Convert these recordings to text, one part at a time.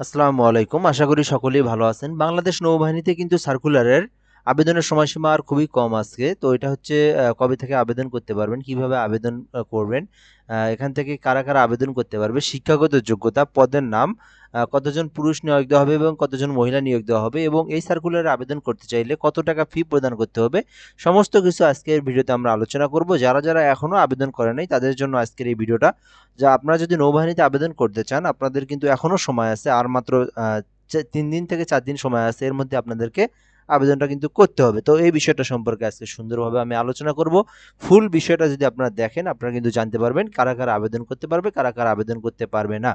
আসসালামু আলাইকুম। আশা করি সকলেই ভালো আছেন। বাংলাদেশ নৌবাহিনীতে কিন্তু সার্কুলারের আবেদনের সময়সীমা আর খুবই কম আজকে। তো এটা হচ্ছে কবে থেকে আবেদন করতে পারবেন, কীভাবে আবেদন করবেন এখান থেকে কারা কারা আবেদন করতে পারবে, শিক্ষাগত যোগ্যতা, পদের নাম কতজন পুরুষ নিয়োগ দেওয়া হবে এবং কতজন মহিলা নিয়োগ দেওয়া হবে এবং এই সার্কুলারে আবেদন করতে চাইলে কত টাকা ফি প্রদান করতে হবে, সমস্ত কিছু আজকের ভিডিওতে আমরা আলোচনা করব। যারা যারা এখনও আবেদন করে নাই, তাদের জন্য আজকের এই ভিডিওটা, যা আপনারা যদি নৌবাহিনীতে আবেদন করতে চান, আপনাদের কিন্তু এখনও সময় আছে, আর মাত্র তিন দিন থেকে চার দিন সময় আছে, এর মধ্যে আপনাদেরকে আবেদনটা কিন্তু করতে হবে। তো এই বিষয়টা সম্পর্কে আজকে সুন্দরভাবে আমি আলোচনা করব। ফুল বিষয়টা যদি আপনারা দেখেন, আপনারা কিন্তু জানতে পারবেন কারা কারা আবেদন করতে পারবে, কারা কারা আবেদন করতে পারবে না।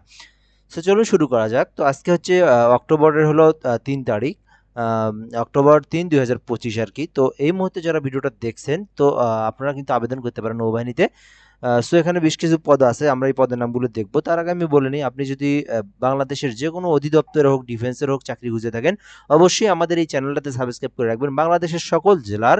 সো চলুন শুরু করা যাক। তো আজকে হচ্ছে অক্টোবরের হলো তিন তারিখ। অক্টোবর তিন দুই হাজার পঁচিশ আর কি। তো এই মুহূর্তে যারা ভিডিওটা দেখছেন, তো আপনারা কিন্তু আবেদন করতে পারেন নৌবাহিনীতে। সো এখানে বেশ কিছু পদ আছে, আমরা এই পদের নামগুলো দেখব। তার আগে আমি বলে নিই, আপনি যদি বাংলাদেশের যে কোনো অধিদপ্তরে হোক ডিফেন্সের হোক, চাকরি খুঁজে থাকেন, অবশ্যই আমাদের এই চ্যানেলটাতে সাবস্ক্রাইব করে রাখবেন। বাংলাদেশের সকল জেলার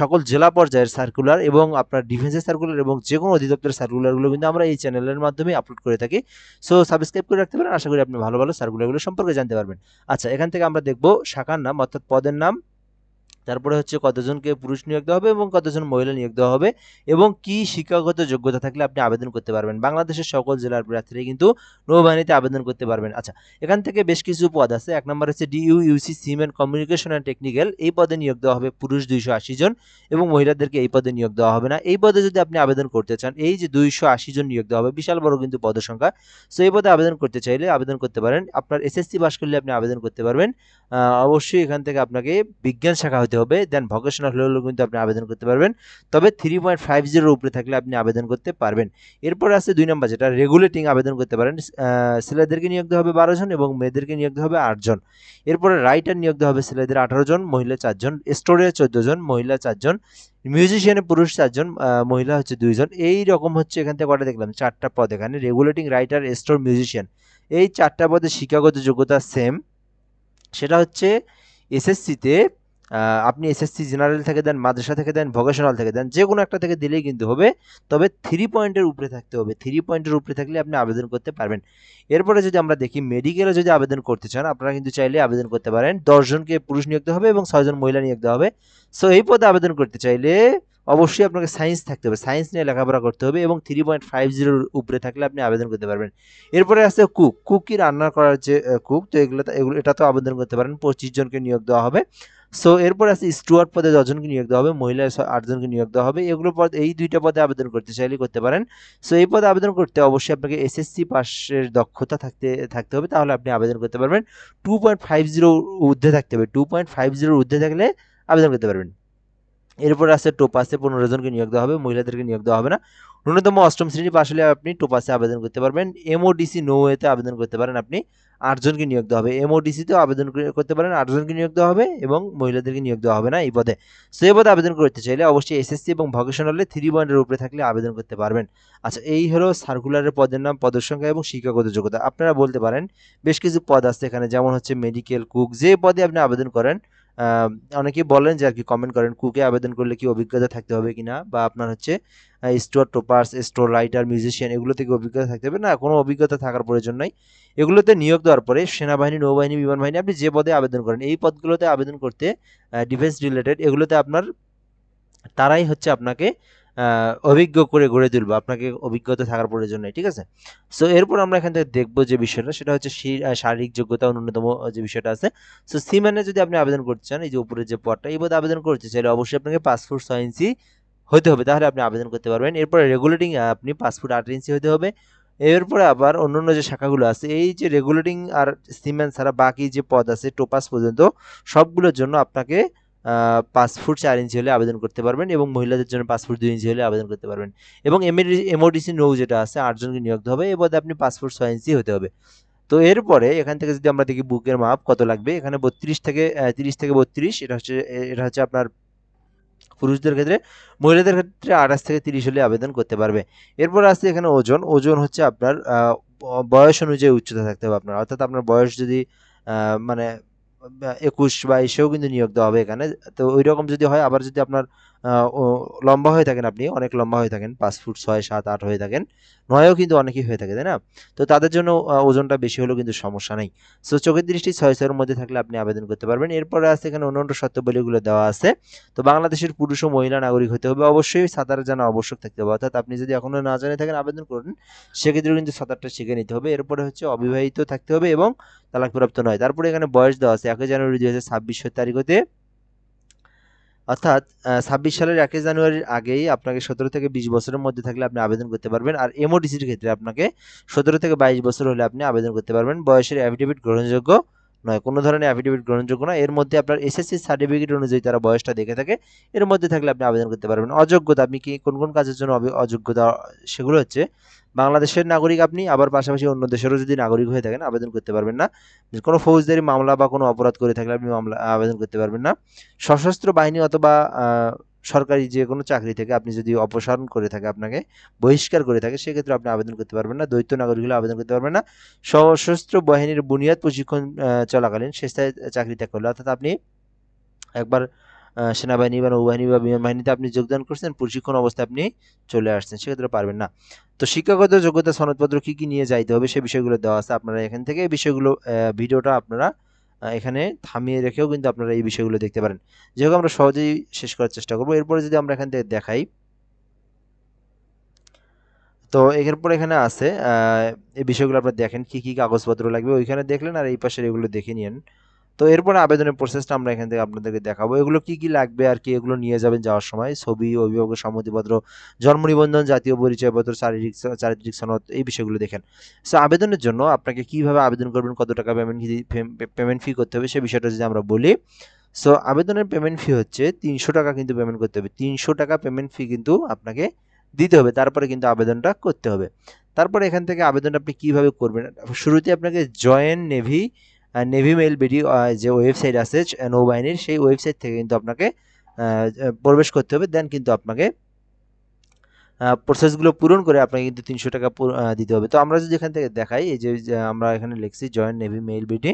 সকল জেলা পর্যায়ের সার্কুলার এবং আপনার ডিফেন্সের সার্কুলার এবং যে কোনো অধিদপ্তরের সার্কুলারগুলো কিন্তু আমরা এই চ্যানেলের মাধ্যমে আপলোড করে থাকি। সো সাবস্ক্রাইব করে রাখতে পারেন, আশা করি আপনি ভালো ভালো সার্কুলারগুলো সম্পর্কে জানতে পারবেন। আচ্ছা এখান থেকে আমরা দেখব শাখার নাম, অর্থাৎ পদের নাম তারপরে হচ্ছে কতজনকে পুরুষ নিয়োগ দেওয়া হবে এবং কতজন মহিলা নিয়োগ দেওয়া হবে এবং কি শিক্ষাগত যোগ্যতা থাকলে আপনি আবেদন করতে পারবেন। বাংলাদেশের সকল জেলার প্রার্থীরা কিন্তু নৌবাহিনীতে আবেদন করতে পারবেন। আচ্ছা এখান থেকে বেশ কিছু পদ আছে। এক নম্বর হচ্ছে DU UC seaman communication and technical. এই পদে নিয়োগ দেওয়া হবে পুরুষ দুইশো আশি জন এবং মহিলাদেরকে এই পদে নিয়োগ দেওয়া হবে না। এই পদে যদি আপনি আবেদন করতে চান, এই যে দুইশো আশি জন নিয়োগ দেওয়া হবে, বিশাল বড় কিন্তু পদের সংখ্যা। সো এই পদে আবেদন করতে চাইলে আবেদন করতে পারেন। আপনার এসএসসি পাস করলে আপনি আবেদন করতে পারবেন। অবশ্যই এখান থেকে আপনাকে বিজ্ঞান শাখা হতে হবে দেন ভোকেশনাল হলেও কিন্তু আপনি আবেদন করতে পারবেন। তবে থ্রি পয়েন্ট ফাইভ জিরোর উপরে থাকলে আপনি আবেদন করতে পারবেন। এরপর আছে দুই নম্বর যেটা রেগুলেটিং আবেদন করতে পারেন। ছেলেদেরকে নিয়োগ দেওয়া হবে বারো জন এবং মেয়েদেরকে নিয়োগ দেওয়া হবে আটজন এরপরে রাইটার নিয়োগ দেওয়া হবে ছেলেদের আঠারো জন, মহিলা চারজন স্টোরে চোদ্দ জন, মহিলা চারজন মিউজিশিয়ানে পুরুষ চারজন মহিলা হচ্ছে দুইজন এই রকম হচ্ছে এখান থেকে কটা দেখলাম, চারটা পদ এখানে রেগুলেটিং রাইটার স্টোর মিউজিশিয়ান এই চারটা পদে শিক্ষাগত যোগ্যতা সেম সেটা হচ্ছে এসএসসিতে আপনি এসএসসি জেনারেল থেকে দেন, মাদ্রাসা থেকে দেন ভোকেশনাল থেকে দেন যে কোনো একটা থেকে দিলেই কিন্তু হবে। তবে থ্রি পয়েন্টের উপরে থাকতে হবে। থ্রি পয়েন্টের উপরে থাকলে আপনি আবেদন করতে পারবেন। এরপরে যদি আমরা দেখি মেডিকেলে যদি আবেদন করতে চান, আপনারা কিন্তু চাইলে আবেদন করতে পারেন। দশজনকে পুরুষ নিয়োগ হবে এবং ছয়জন মহিলা নিয়োগ হবে। সো এই পদে আবেদন করতে চাইলে অবশ্যই আপনাকে সায়েন্স থাকতে হবে। সায়েন্স নিয়ে লেখাপড়া করতে হবে এবং থ্রি পয়েন্ট ফাইভ জিরোর উপরে থাকলে আপনি আবেদন করতে পারবেন। এরপরে আছে কুক কুকি রান্না করার যে কুক তো এগুলো, এটা তো আবেদন করতে পারেন। পঁচিশ জনকে নিয়োগ দেওয়া হবে। সো এরপর আছে স্টুয়ার্ড পদে দশজনকে নিয়োগ দেওয়া হবে, মহিলা আটজনকে নিয়োগ দেওয়া হবে। এগুলো পদ এই দুইটা পদে আবেদন করতে চাইলে করতে পারেন। সো এই পদে আবেদন করতে অবশ্যই আপনাকে এসএসসি পাশের দক্ষতা থাকতে থাকতে হবে। তাহলে আপনি আবেদন করতে পারবেন। টু পয়েন্ট ফাইভ জিরো ঊর্ধ্বে থাকতে হবে। টু পয়েন্ট ফাইভ জিরোর ঊর্ধ্বে থাকলে আবেদন করতে পারবেন। এরপর আছে টোপাসে পনেরো জনকে নিয়োগ দেওয়া হবে। মহিলাদেরকে নিয়োগ দেওয়া হবে না। ন্যূনতম অষ্টম শ্রেণি পাশ হলে আপনি টোপাসে আবেদন করতে পারবেন। এমওডিসি নৌয়েতে আবেদন করতে পারেন আপনি। আটজনকে নিয়োগ দেওয়া হবে। এমওডিসিতেও আবেদন করতে পারেন, আটজনকে নিয়োগ দেওয়া হবে এবং মহিলাদেরকে নিয়োগ দেওয়া হবে না এই পদে। সো এই পদে আবেদন করতে চাইলে অবশ্যই এসএসসি এবং ভোকেশনালে থ্রি পয়েন্টের উপরে থাকলে আবেদন করতে পারবেন। আচ্ছা এই হলো সার্কুলারের পদের নাম, পদের সংখ্যা এবং শিক্ষাগত যোগ্যতা। আপনারা বলতে পারেন, বেশ কিছু পদ আছে এখানে, যেমন হচ্ছে মেডিকেল কুক যে পদে আপনি আবেদন করেন অনেকেই বলেন যে আর কি কমেন্ট করেন, কুকে আবেদন করলে কি অভিজ্ঞতা থাকতে হবে কিনা? বা আপনার হচ্ছে store topass, store writer, musician, এগুলো থেকে অভিজ্ঞতা থাকতে হবে? না, কোনো অভিজ্ঞতা থাকার প্রয়োজন নাই। এগুলোতে নিয়োগ দেওয়ার পরে সেনাবাহিনী, নৌবাহিনী, বিমান বাহিনী, আপনি যে পদে আবেদন করেন, এই পদগুলোতে আবেদন করতে ডিফেন্স রিলেটেড এগুলোতে আপনার, তারাই হচ্ছে আপনাকে অভিজ্ঞ করে গড়ে তুলবে। আপনাকে অভিজ্ঞতা থাকার প্রয়োজন নেই, ঠিক আছে? সো এরপর আমরা এখান থেকে দেখব যে বিষয়টা, সেটা হচ্ছে শারীরিক যোগ্যতা ন্যূনতম যে বিষয়টা আছে। সো সিম্যানে যদি আপনি আবেদন করতে চান, এই যে উপরে যে পদটা, এই পদে আবেদন করতে চাইলে অবশ্যই আপনাকে পাসপোর্ট ছয় ইঞ্চি হতে হবে, তাহলে আপনি আবেদন করতে পারবেন। এরপরে রেগুলেটিং আপনি পাসপোর্ট আট ইঞ্চি হতে হবে। এরপরে আবার অন্যান্য যে শাখাগুলো আছে, এই যে রেগুলেটিং আর সিমেন্ট ছাড়া বাকি যে পদ আছে, টোপাস পর্যন্ত, সবগুলোর জন্য আপনাকে ফুট চার ইঞ্চি হলে আবেদন করতে পারবেন এবং মহিলাদের জন্য ফুট দুই ইঞ্চি হলে আবেদন করতে পারবেন। এবং এমওডিসি নৌ যেটা আছে আটজনকে নিয়োগ হবে এ পদে আপনি ফুট ছয় ইঞ্চি হতে হবে। তো এরপরে এখান থেকে যদি আমরা দেখি বুকের মাপ কত লাগবে, এখানে বত্রিশ থেকে তিরিশ থেকে বত্রিশ, এটা হচ্ছে এটা হচ্ছে আপনার পুরুষদের ক্ষেত্রে, মহিলাদের ক্ষেত্রে আঠাশ থেকে তিরিশ হলে আবেদন করতে পারবে। এরপর আছে এখানে ওজন ওজন হচ্ছে আপনার বয়স অনুযায়ী উচ্চতা থাকতে হবে আপনার। অর্থাৎ আপনার বয়স যদি মানে একুশ বাইশেও কিন্তু নিয়োগ দেওয়া হবে এখানে। তো ওই রকম যদি হয়, আবার যদি আপনার লম্বা হয়ে থাকেন আপনি, অনেক লম্বা হয়ে থাকেন, পাঁচ ফুট ছয়, সাত, আট হয়ে থাকেন। নয়ও কিন্তু অনেকেই হয়ে থাকে, তাই না? তো তাদের জন্য ওজনটা বেশি হলেও কিন্তু সমস্যা নেই। সো চোখের দৃষ্টি ছয় ছয়ের মধ্যে থাকলে আপনি আবেদন করতে পারবেন। এরপরে আছে এখানে অন্য অন্য শর্তাবলীগুলো দেওয়া আছে। তো বাংলাদেশের পুরুষ ও মহিলা নাগরিক হতে হবে। অবশ্যই সাঁতার জানা আবশ্যক থাকতে হবে। অর্থাৎ আপনি যদি এখনও না জানে থাকেন আবেদন করুন, সেক্ষেত্রেও কিন্তু সাঁতারটা শিখে নিতে হবে। এরপরে হচ্ছে অবিবাহিত থাকতে হবে এবং তালাকপ্রাপ্ত নয়। তারপরে এখানে বয়স দেওয়া আছে একই জানুয়ারি দু হাজার ছাব্বিশ তারিখ হতে। অর্থাৎ ছাব্বিশ সালের একই জানুয়ারির আগেই আপনাকে সতেরো থেকে বিশ বছরের মধ্যে থাকলে আপনি আবেদন করতে পারবেন। আর এমওডিসির ক্ষেত্রে আপনাকে সতেরো থেকে বাইশ বছর হলে আপনি আবেদন করতে পারবেন। বয়সের অ্যাফিডেভিট গ্রহণযোগ্য। নয়, কোনো ধরনের অ্যাফিডেভিট গ্রহণযোগ্য নয়। এর মধ্যে আপনার এসএসসি সার্টিফিকেট অনুযায়ী তারা বয়সটা দেখে থাকে। এর মধ্যে থাকলে আপনি আবেদন করতে পারবেন। অযোগ্যতা, আপনি কি কোন কোন কাজের জন্য অযোগ্যতা, সেগুলো হচ্ছে বাংলাদেশের নাগরিক আপনি, আবার পাশাপাশি অন্য দেশেরও যদি নাগরিক হয়ে থাকেন, আবেদন করতে পারবেন না। কোনো ফৌজদারি মামলা বা কোনো অপরাধ করে থাকলে আপনি মামলা আবেদন করতে পারবেন না। সশস্ত্র বাহিনী অথবা সরকারি যে কোনো চাকরি থেকে আপনি যদি অপসারণ করে থাকে আপনাকে, বহিষ্কার করে থাকে, সেক্ষেত্রে আপনি আবেদন করতে পারবেন না, দ্বৈত নাগরিক হলে আবেদন করতে পারবেন না। সশস্ত্র বাহিনীর বুনিয়াদ প্রশিক্ষণ চলাকালীন স্বেচ্ছায় চাকরি ত্যাগ করলে, অর্থাৎ আপনি একবার সেনাবাহিনী বা নৌবাহিনী বা বিমান বাহিনীতে আপনি যোগদান করছেন, প্রশিক্ষণ অবস্থায় আপনি চলে আসছেন, সেক্ষেত্রে পারবেন না। তো শিক্ষাগত যোগ্যতা সনদপত্র কি কি নিয়ে যাইতে হবে সে বিষয়গুলো দেওয়া আছে, আপনারা এখান থেকে বিষয়গুলো ভিডিওটা আপনারা এখানে থামিয়ে রেখেও কিন্তু আপনারা এই বিষয়গুলো দেখতে পারেন। যেহেতু আমরা সহজেই শেষ করার চেষ্টা করব, এরপরে যদি আমরা এখান থেকে দেখাই, তো এরপর এখানে আছে এই বিষয়গুলো আপনারা দেখেন, কি কি কাগজপত্র লাগবে, ওইখানে দেখলেন আর এই পাশের এগুলো দেখে নিন তো এরপরে আবেদনের প্রসেসটা আমরা এখান থেকে আপনাদেরকে দেখাবো। এগুলো কি কি লাগবে আর কি এগুলো নিয়ে যাবেন যাওয়ার সময়? ছবি, অভিভাবকের সম্মতিপত্র, জন্ম নিবন্ধন, জাতীয় পরিচয়পত্র, শারীরিক চারিত্রিক সনদ, এই বিষয়গুলো দেখেন। সো আবেদনের জন্য আপনাকে কীভাবে আবেদন করবেন, কত টাকা পেমেন্ট পেমেন্ট ফি করতে হবে সে বিষয়টা যদি আমরা বলি। সো আবেদনের পেমেন্ট ফি হচ্ছে তিনশো টাকা কিন্তু পেমেন্ট করতে হবে। তিনশো টাকা পেমেন্ট ফি কিন্তু আপনাকে দিতে হবে। তারপরে কিন্তু আবেদনটা করতে হবে। তারপরে এখান থেকে আবেদনটা আপনি কীভাবে করবেন? শুরুতে আপনাকে join navy navy mail BD যে ওয়েবসাইট আছে নৌবাহিনীর সেই ওয়েবসাইট থেকে কিন্তু আপনাকে প্রবেশ করতে হবে। দেন কিন্তু আপনাকে প্রসেসগুলো পূরণ করে আপনাকে কিন্তু তিনশো টাকা দিতে হবে। তো আমরা যদি এখান থেকে দেখাই, এই যে আমরা এখানে লিখছি joint navy mail BD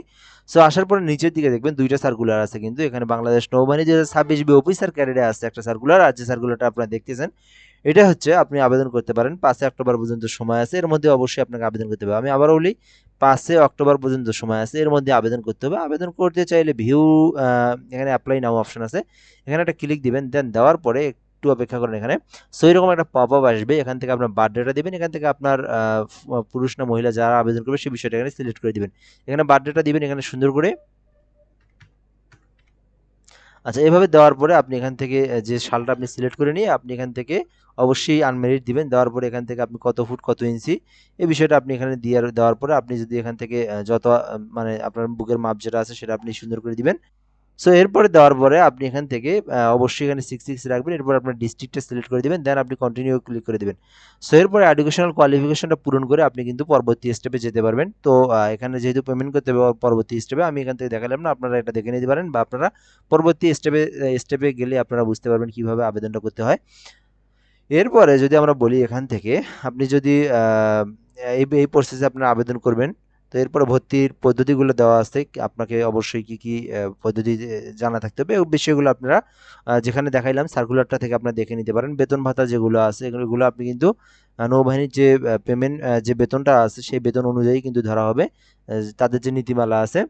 so আসার পরে নিচের দিকে দেখবেন দুইটা সার্কুলার আছে কিন্তু। এখানে বাংলাদেশ নৌবাহিনী যে ছাব্বিশ বি অফিসার ক্যাডারে আছে একটা সার্কুলার আর যে সার্কুলারটা আপনারা দেখতেছেন এটা হচ্ছে আপনি আবেদন করতে পারেন। পাঁচই অক্টোবর পর্যন্ত সময় আছে, এর মধ্যে অবশ্যই আপনাকে আবেদন করতে হবে। আমি আবারও বলি, পাঁচই অক্টোবর পর্যন্ত সময় আছে, এর মধ্যে আবেদন করতে হবে। আবেদন করতে চাইলে ভিউ এখানে অ্যাপ্লাই নাও অপশন আছে। এখানে একটা ক্লিক দিবেন দেন দেওয়ার পরে একটু অপেক্ষা করেন এখানে। সো এরকম একটা পপ আপ আসবে। এখান থেকে আপনার বার্থডেটা দেবেন, এখান থেকে আপনার পুরুষ না মহিলা যারা আবেদন করবে সেই বিষয়টা এখানে সিলেক্ট করে দিবেন। এখানে বার্থডেটা দিবেন, এখানে সুন্দর করে আচ্ছা এভাবে দেওয়ার পরে আপনি এখান থেকে যে শালটা আপনি সিলেক্ট করে নিয়ে আপনি এখান থেকে অবশ্যই আনমেরিট দিবেন। দেওয়ার পরে এখান থেকে আপনি কত ফুট, কত ইঞ্চি এই বিষয়টা আপনি এখানে দিয়ে দেওয়ার পরে আপনি যদি এখান থেকে যত মানে আপনার বুকের মাপ যেটা আছে সেটা আপনি সুন্দর করে দিবেন। সো এরপরে দেওয়ার পরে আপনি এখান থেকে অবশ্যই এখানে সিক্স সিক্স রাখবেন। এরপর আপনার ডিস্ট্রিক্টটা সিলেক্ট করে দেবেন দেন আপনি কন্টিনিউ ক্লিক করে দেবেন। সো এরপরে এডুকেশনাল কোয়ালিফিকেশনটা পূরণ করে আপনি কিন্তু পরবর্তী স্টেপে যেতে পারবেন। তো এখানে যেহেতু পেমেন্ট করতে হবে পরবর্তী স্টেপে আমি এখান থেকে দেখালাম না, আপনারা এটা দেখে নিতে পারেন বা আপনারা পরবর্তী স্টেপে স্টেপে গেলে আপনারা বুঝতে পারবেন কীভাবে আবেদনটা করতে হয়। এরপরে যদি আমরা বলি এখান থেকে, আপনি যদি এই এই প্রসেসে আপনারা আবেদন করবেন তো এরপরে ভর্তির পদ্ধতিগুলো দেওয়া আছে। আপনাকে অবশ্যই কি কি পদ্ধতি জানা থাকতে হবে। বিষয়গুলো আপনারা যেখানে দেখাইলাম সার্কুলারটা থেকে আপনারা দেখে নিতে পারেন। বেতন ভাতা যেগুলো আছে, এগুলো আপনি কিন্তু নৌবাহিনীর যে পেমেন্ট যে বেতনটা আছে, সেই বেতন অনুযায়ী কিন্তু ধরা হবে। তাদের যে নীতিমালা আছে,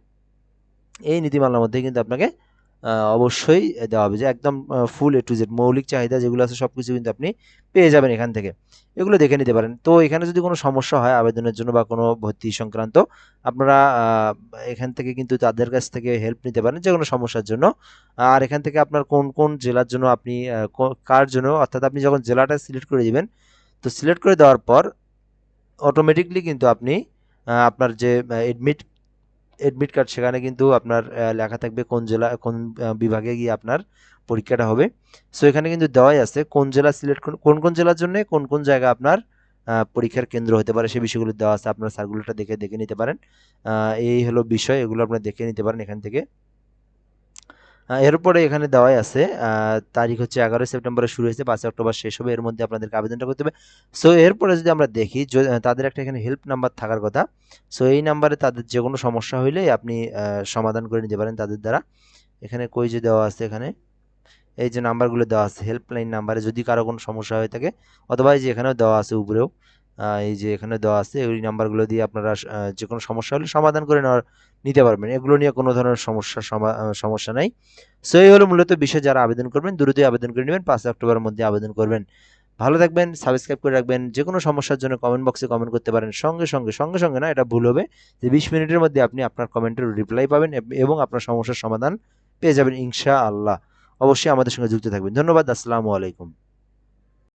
এই নীতিমালার মধ্যে কিন্তু আপনাকে অবশ্যই দেওয়া হবে যে একদম ফুল এ টু জেড মৌলিক চাহিদা যেগুলো আছে সব কিছু কিন্তু আপনি পেয়ে যাবেন এখান থেকে। এগুলো দেখে নিতে পারেন। তো এখানে যদি কোনো সমস্যা হয় আবেদনের জন্য বা কোনো ভর্তি সংক্রান্ত, আপনারা এখান থেকে কিন্তু তাদের কাছ থেকে হেল্প নিতে পারেন যে কোনো সমস্যার জন্য। আর এখান থেকে আপনার কোন কোন জেলার জন্য আপনি কার জন্য, অর্থাৎ আপনি যখন জেলাটা সিলেক্ট করে দেবেন, তো সিলেক্ট করে দেওয়ার পর অটোমেটিকলি কিন্তু আপনি আপনার যে এডমিট এডমিট কার্ড সেখানে কিন্তু আপনার লেখা থাকবে কোন জেলা, কোন বিভাগে গিয়ে আপনার পরীক্ষাটা হবে। সো এখানে কিন্তু দেওয়াই আছে কোন জেলা সিলেক্ট কোন কোন জেলার জন্য কোন কোন জায়গা আপনার পরীক্ষার কেন্দ্র হতে পারে। সেই বিষয়গুলো দেওয়া আছে। আপনার সার্কুলারটা দেখে দেখে নিতে পারেন। এই হলো বিষয়। এগুলো আপনার দেখে নিতে পারেন এখান থেকে। এরপরে এখানে দেওয়াই আছে তারিখ হচ্ছে এগারোই সেপ্টেম্বরে শুরু হয়েছে, পাঁচই অক্টোবর শেষ হবে, এর মধ্যে আপনাদেরকে আবেদনটা করতে হবে। সো এরপরে যদি আমরা দেখি তাদের একটা এখানে হেল্প নাম্বার থাকার কথা। সো এই নাম্বারে তাদের যে কোনো সমস্যা হইলে আপনি সমাধান করে নিতে পারেন তাদের দ্বারা। এখানে কই যে দেওয়া আছে এখানে? এই যে নাম্বারগুলো দেওয়া আছে হেল্পলাইন নাম্বারে যদি কারও কোনো সমস্যা হয়ে থাকে, অথবা এই যে এখানেও দেওয়া আছে উপরেও। এই যে এখানে দেওয়া আছে, ওই নাম্বারগুলো দিয়ে আপনারা যে কোনো সমস্যা হলে সমাধান করে নেওয়ার, নিতে পারবেন। এগুলো নিয়ে কোনো ধরনের সমস্যা সমা- সমস্যা নাই। সো এই হলো মূলত বিষয় যারা আবেদন করবেন, দ্রুতই আবেদন করে নেবেন। পাঁচ অক্টোবরের মধ্যে আবেদন করবেন। ভালো থাকবেন সাবস্ক্রাইব করে রাখবেন। যে কোনো সমস্যার জন্য কমেন্ট বক্সে কমেন্ট করতে পারেন। সঙ্গে সঙ্গে সঙ্গে সঙ্গে না, এটা ভুল হবে যে বিশ মিনিটের মধ্যে আপনি আপনার কমেন্টের রিপ্লাই পাবেন এবং আপনার সমস্যার সমাধান পেয়ে যাবেন ইনশা আল্লাহ অবশ্যই আমাদের সঙ্গে যুক্ত থাকবেন। ধন্যবাদ, আসসালামু আলাইকুম।